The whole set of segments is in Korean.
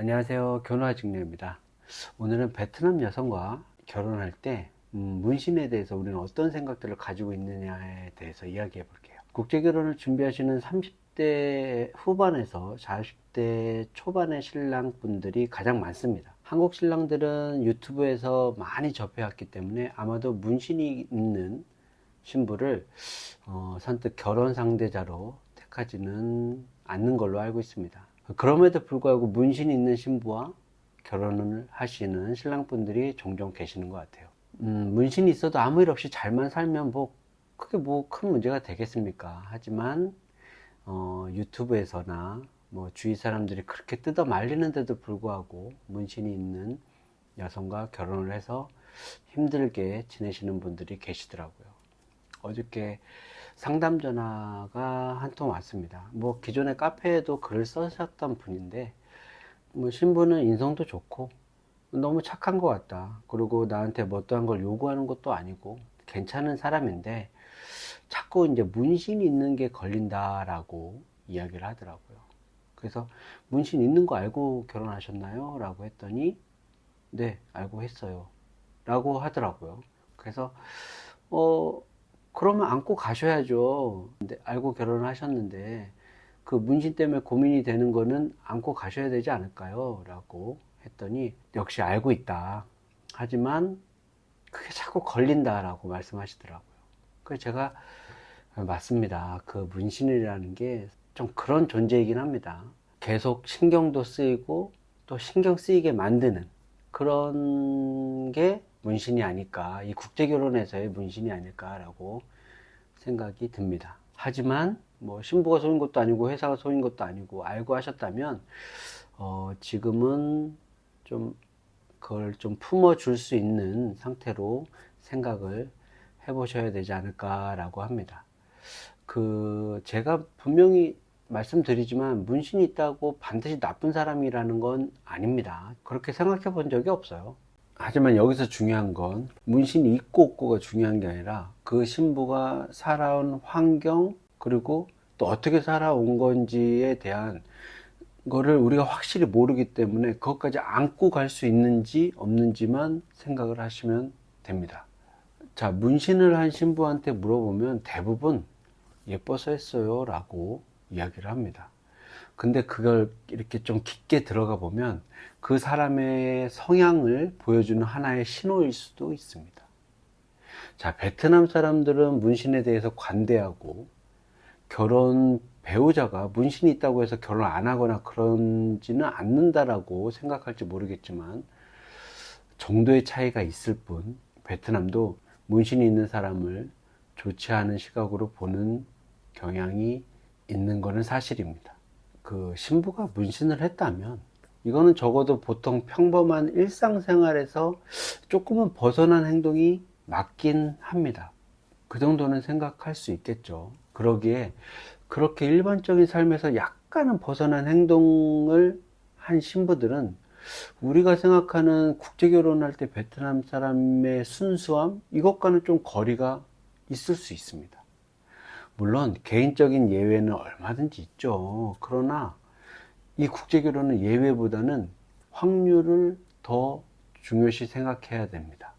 안녕하세요. 견화직녀입니다. 오늘은 베트남 여성과 결혼할 때 음, 문신에 대해서 우리는 어떤 생각들을 가지고 있느냐에 대해서 이야기해 볼게요. 국제결혼을 준비하시는 30대 후반에서 40대 초반의 신랑분들이 가장 많습니다. 한국 신랑들은 유튜브에서 많이 접해왔기 때문에 아마도 문신이 있는 신부를 어, 선뜻 결혼 상대자로 택하지는 않는 걸로 알고 있습니다. 그럼에도 불구하고 문신 있는 신부와 결혼을 하시는 신랑분들이 종종 계시는 것 같아요. 음, 문신이 있어도 아무 일 없이 잘만 살면 뭐 크게 뭐 큰 문제가 되겠습니까? 하지만 어, 유튜브에서나 뭐 주위 사람들이 그렇게 뜯어 말리는데도 불구하고 문신이 있는 여성과 결혼을 해서 힘들게 지내시는 분들이 계시더라고요. 어저께 상담 전화가 한 통 왔습니다. 뭐 기존의 카페에도 글을 써셨던 분인데 뭐 신부는 인성도 좋고 너무 착한 것 같다. 그리고 나한테 뭐 어떠한 걸 요구하는 것도 아니고 괜찮은 사람인데 자꾸 이제 문신이 있는 게 걸린다라고 이야기를 하더라고요. 그래서 문신 있는 거 알고 결혼하셨나요? 라고 했더니 네, 알고 했어요. 라고 하더라고요. 그래서 어 그러면 안고 가셔야죠. 근데 알고 결혼을 하셨는데 그 문신 때문에 고민이 되는 거는 안고 가셔야 되지 않을까요? 라고 했더니 역시 알고 있다. 하지만 그게 자꾸 걸린다라고 말씀하시더라고요. 그래서 제가 맞습니다. 그 문신이라는 게 좀 그런 존재이긴 합니다. 계속 신경도 쓰이고 또 신경 쓰이게 만드는 그런 게 문신이 아닐까, 이 국제결혼에서의 문신이 아닐까라고 생각이 듭니다. 하지만 뭐 신부가 속인 것도 아니고 회사가 속인 것도 아니고 알고 하셨다면 어, 지금은 좀 그걸 좀 품어줄 수 있는 상태로 생각을 해보셔야 되지 않을까라고 합니다. 그 제가 분명히 말씀드리지만 문신이 있다고 반드시 나쁜 사람이라는 건 아닙니다. 그렇게 생각해 본 적이 없어요. 하지만 여기서 중요한 건 문신이 있고 없고가 중요한 게 아니라 그 신부가 살아온 환경 그리고 또 어떻게 살아온 건지에 대한 거를 우리가 확실히 모르기 때문에 그것까지 안고 갈 수 있는지 없는지만 생각을 하시면 됩니다. 자, 문신을 한 신부한테 물어보면 대부분 예뻐서 했어요 라고 이야기를 합니다. 근데 그걸 이렇게 좀 깊게 들어가 보면 그 사람의 성향을 보여주는 하나의 신호일 수도 있습니다. 자, 베트남 사람들은 문신에 대해서 관대하고 결혼 배우자가 문신이 있다고 해서 결혼 안 하거나 그런지는 않는다라고 생각할지 모르겠지만 정도의 차이가 있을 뿐 베트남도 문신이 있는 사람을 좋지 않은 시각으로 보는 경향이 있는 것은 사실입니다. 그 신부가 문신을 했다면 이거는 적어도 보통 평범한 일상생활에서 조금은 벗어난 행동이 맞긴 합니다. 그 정도는 생각할 수 있겠죠. 그러기에 그렇게 일반적인 삶에서 약간은 벗어난 행동을 한 신부들은 우리가 생각하는 국제 결혼할 때 베트남 사람의 순수함 이것과는 좀 거리가 있을 수 있습니다. 물론 개인적인 예외는 얼마든지 있죠. 그러나 이 국제 결혼은 예외보다는 확률을 더 중요시 생각해야 됩니다.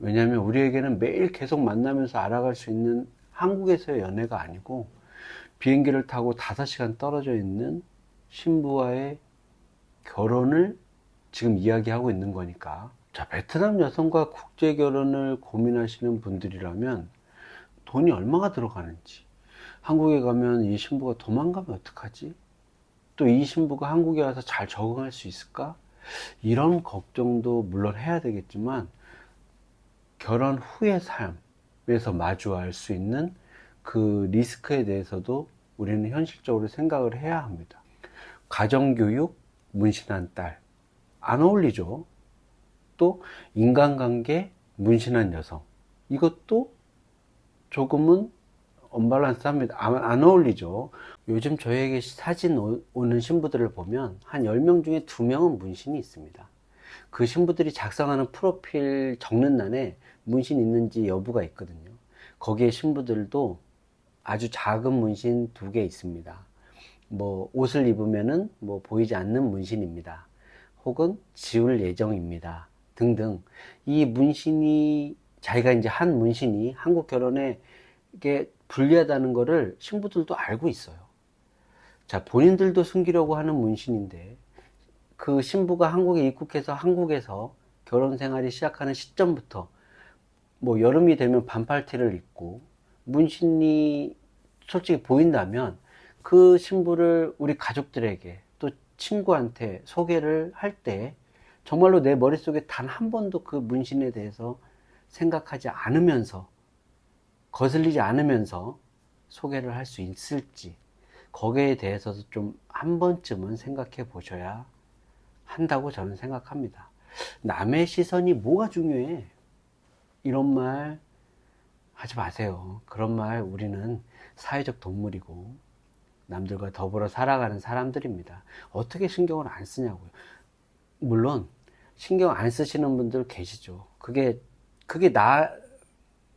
왜냐하면 우리에게는 매일 계속 만나면서 알아갈 수 있는 한국에서의 연애가 아니고 비행기를 타고 5시간 떨어져 있는 신부와의 결혼을 지금 이야기하고 있는 거니까. 자, 베트남 여성과 국제 결혼을 고민하시는 분들이라면 돈이 얼마가 들어가는지, 한국에 가면 이 신부가 도망가면 어떡하지? 또 이 신부가 한국에 와서 잘 적응할 수 있을까? 이런 걱정도 물론 해야 되겠지만, 결혼 후의 삶에서 마주할 수 있는 그 리스크에 대해서도 우리는 현실적으로 생각을 해야 합니다. 가정교육, 문신한 딸. 안 어울리죠? 또, 인간관계, 문신한 여성. 이것도 조금은 언밸런스 합니다. 안, 안 어울리죠. 요즘 저에게 사진 오, 오는 신부들을 보면 한 10명 중에 2명은 문신이 있습니다. 그 신부들이 작성하는 프로필 적는 난에 문신 있는지 여부가 있거든요. 거기에 신부들도 아주 작은 문신 두 개 있습니다. 뭐 옷을 입으면은 뭐 보이지 않는 문신입니다. 혹은 지울 예정입니다. 등등 이 문신이 자기가 이제 한 문신이 한국 결혼에 이게 불리하다는 거를 신부들도 알고 있어요. 자, 본인들도 숨기려고 하는 문신인데 그 신부가 한국에 입국해서 한국에서 결혼 생활이 시작하는 시점부터 뭐 여름이 되면 반팔티를 입고 문신이 솔직히 보인다면 그 신부를 우리 가족들에게 또 친구한테 소개를 할 때 정말로 내 머릿속에 단 한 번도 그 문신에 대해서 생각하지 않으면서 거슬리지 않으면서 소개를 할 수 있을지 거기에 대해서도 좀 한 번쯤은 생각해 보셔야 한다고 저는 생각합니다. 남의 시선이 뭐가 중요해? 이런 말 하지 마세요. 그런 말 우리는 사회적 동물이고 남들과 더불어 살아가는 사람들입니다. 어떻게 신경을 안 쓰냐고요. 물론 신경 안 쓰시는 분들 계시죠. 그게 그게 나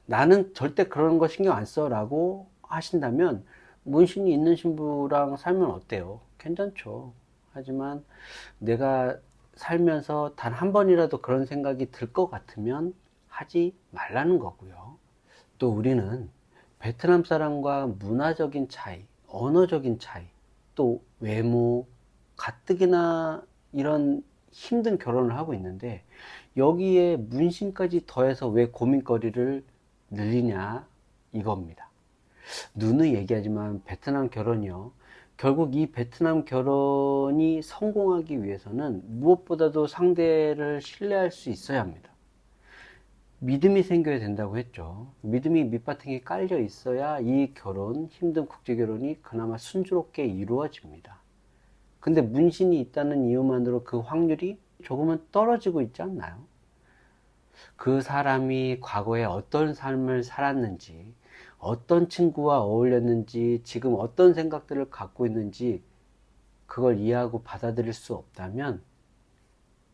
나는 절대 그런 거 신경 안 써라고 하신다면 문신이 있는 신부랑 살면 어때요? 괜찮죠. 하지만 내가 살면서 단 한 번이라도 그런 생각이 들 것 같으면 하지 말라는 거고요. 또 우리는 베트남 사람과 문화적인 차이, 언어적인 차이, 또 외모, 가뜩이나 이런 힘든 결혼을 하고 있는데 여기에 문신까지 더해서 왜 고민거리를 늘리냐 이겁니다. 누누이 얘기하지만 베트남 결혼이요. 결국 이 베트남 결혼이 성공하기 위해서는 무엇보다도 상대를 신뢰할 수 있어야 합니다. 믿음이 생겨야 된다고 했죠. 믿음이 밑바탕에 깔려 있어야 이 결혼, 힘든 국제 결혼이 그나마 순조롭게 이루어집니다. 근데 문신이 있다는 이유만으로 그 확률이 조금은 떨어지고 있지 않나요? 그 사람이 과거에 어떤 삶을 살았는지, 어떤 친구와 어울렸는지, 지금 어떤 생각들을 갖고 있는지, 그걸 이해하고 받아들일 수 없다면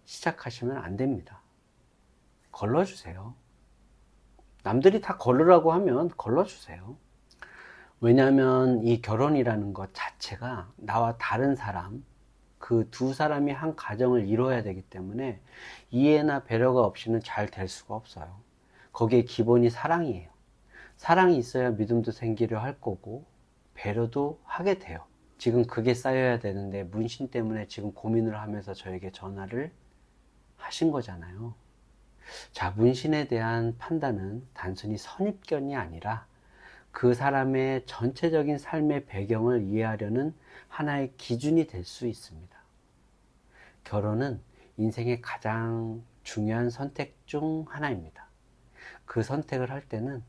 시작하시면 안 됩니다. 걸러주세요. 남들이 다 걸으라고 하면 걸러주세요. 왜냐하면 이 결혼이라는 것 자체가 나와 다른 사람, 그 두 사람이 한 가정을 이루어야 되기 때문에 이해나 배려가 없이는 잘 될 수가 없어요. 거기에 기본이 사랑이에요. 사랑이 있어야 믿음도 생기려 할 거고, 배려도 하게 돼요. 지금 그게 쌓여야 되는데, 문신 때문에 지금 고민을 하면서 저에게 전화를 하신 거잖아요. 자, 문신에 대한 판단은 단순히 선입견이 아니라 그 사람의 전체적인 삶의 배경을 이해하려는 하나의 기준이 될 수 있습니다. 결혼은 인생의 가장 중요한 선택 중 하나입니다. 그 선택을 할 때는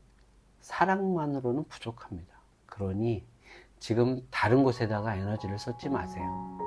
사랑만으로는 부족합니다. 그러니 지금 다른 곳에다가 에너지를 쏟지 마세요.